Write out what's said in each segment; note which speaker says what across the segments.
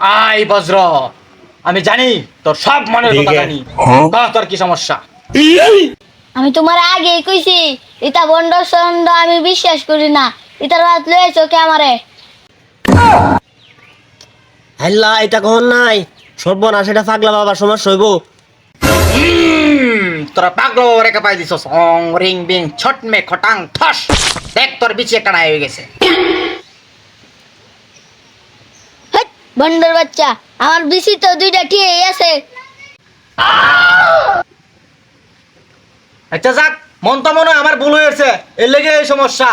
Speaker 1: I বজ্র আমি জানি তোর সব মনের কথা জানি। তোর কি সমস্যা?
Speaker 2: আমি তোমার আগে কইছি ইতা বন্ড সন্ড আমি বিশ্বাস করি না। ইতার রাত লয়েছো কে আমারে।
Speaker 3: হাল্লা এটা কখন নাই? সর্বনাশ এটা পাগলা বাবার সমস্যা হইব
Speaker 1: হুম, তোরা পাগলো রেখে পাই দিছ অং রিং বিং ছট মে খটাং ঠস। দেখ তোর বিচি একটা নাই হয়ে গেছে।
Speaker 2: বন্ডর বাচ্চা আমার বিসি তো দুইটা টিয়ে আছে।
Speaker 1: আচ্ছা যাক মন তো মনে আমার ভুল হয়েছে এর লেগে এই সমস্যা।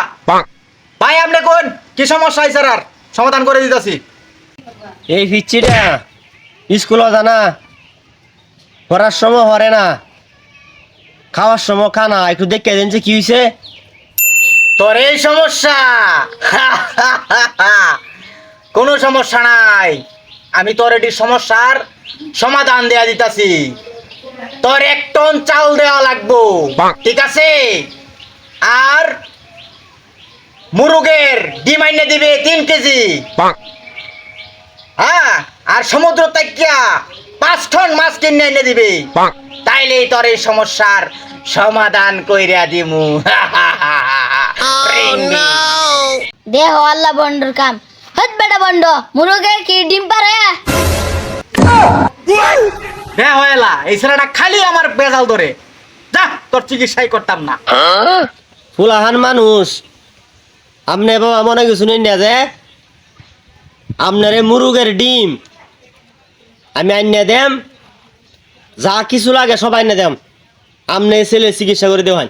Speaker 1: ভাই আপনি কোন? কি সমস্যা হয়েছে আর? সমাধান করে দিতেছি।
Speaker 3: এই ফিচ্ছিটা স্কুলও জানা, পড়ার সময় হরে না, খাওয়ার সময় খানা একটু দেখে দেন যে কি হয়েছে
Speaker 1: তোর এই সমস্যা! কোনো সমস্যা নাই। আমি তোর এটি সমস্যার সমাধান দেয়া দিতাছি। তোর এক টন চাল দেওয়া লাগবো, ঠিক আছে? আর মুরুগের ডিম আইনে দিবে তিন কেজি। হ্যাঁ আর সমুদ্র তাকিয়া পাঁচ টন মাছ কিনে এনে দিবে। তাইলেই তোর এই সমস্যার সমাধান কইরা দিমু। বিং।
Speaker 2: দেহ আল্লাহ বন্ডর কাম। হেৎ বেটা বন্ড মুরগে কি ডিম পারে?
Speaker 1: বে হয়েলা এই ছেলেটা খালি আমার বেজাল ধরে। যা তোর চিকিৎসাই করতাম না।
Speaker 3: ফুলাহান মানুষ আপনি বাবা মনে কিছু নেই না যে? আপনার মুরুগের ডিম। আমি আইনে দেম যা কিছু লাগে সব আইনে দেম। আপনি ছেলে চিকিৎসা করে দেওয়ান।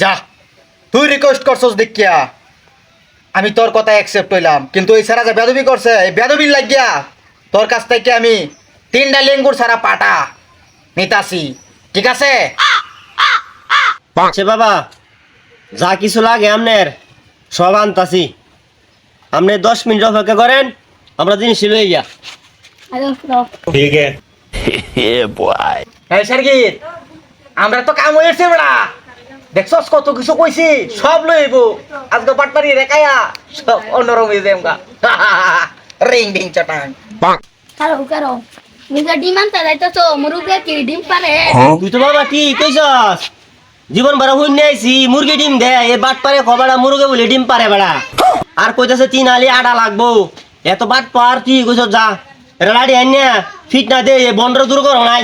Speaker 1: যা তুই রিকোয়েস্ট করছস দেখিয়া। আমি তোর কথা অ্যাকসেপ্ট হইলাম কিন্তু এই সারা যে বেদবি করছে এই বেদবির লাগিয়া তোর কাছ থেকে আমি তিনটা লেঙ্গুর সারা পাটা নিতাছি ঠিক আছে?
Speaker 3: সে বাবা যা কিছু লাগে আপনার সব আনতাছি। আপনি দশ মিনিট অপেক্ষা করেন আমরা জিনিস লই গিয়া
Speaker 1: এই সার্গিত আমরা তো কাম হয়েছে বেড়া। দেখছস কত কিছু কইছি? সব লইব আজকে পাটপারি রেখায়া সব অন্যরকম হয়ে গা রিং ডিং চটাং।
Speaker 2: কারও কারও। নিজে ডিম আনতে যাইতেছো মুরগে কি ডিম পারে?
Speaker 3: তুই তো বাবা কি কইছস। জীবন ভরা হুই আইছি মুরগি ডিম দে এ বাট পারে কবাড়া মুরগে বলে ডিম পারে বেড়া। আর কইতাছে, তিন আলি আডা লাগবো। এত বাট পার, তুই কইছ, যা। রেলাডি না, ফিট না দে বন্ডর দূর করো নাই।